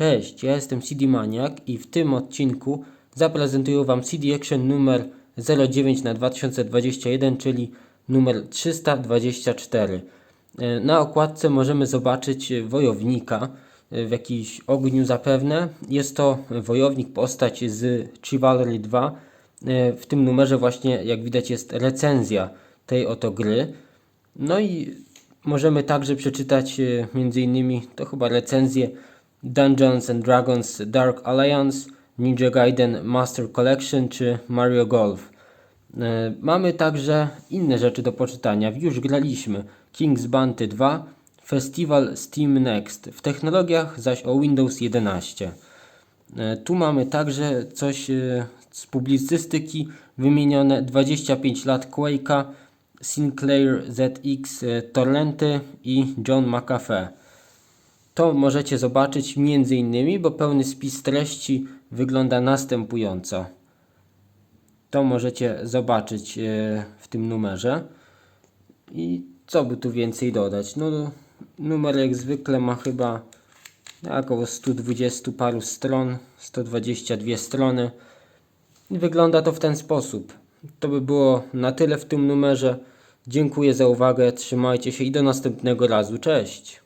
Cześć, ja jestem CD Maniak i w tym odcinku zaprezentuję Wam CD Action numer 09 na 2021, czyli numer 324. E, Na okładce możemy zobaczyć wojownika e, w jakimś ogniu zapewne. Jest to wojownik, postać z Chivalry 2. E, W tym numerze właśnie, jak widać, jest recenzja tej oto gry. No i możemy także przeczytać między innymi to chyba recenzję Dungeons and Dragons Dark Alliance, Ninja Gaiden Master Collection czy Mario Golf. E, Mamy także inne rzeczy do poczytania. Już graliśmy King's Bounty 2, Festival Steam Next, w technologiach zaś o Windows 11. E, Tu mamy także coś e, z publicystyki wymienione 25 lat Quake'a, Sinclair ZX Torrenty i John McAfee. To możecie zobaczyć między innymi, bo pełny spis treści wygląda następująco. To możecie zobaczyć e, w tym numerze. I co by tu więcej dodać? No, numer jak zwykle ma chyba około 120 paru stron, 122 strony. I wygląda to w ten sposób. To by było na tyle w tym numerze. Dziękuję za uwagę, trzymajcie się i do następnego razu. Cześć!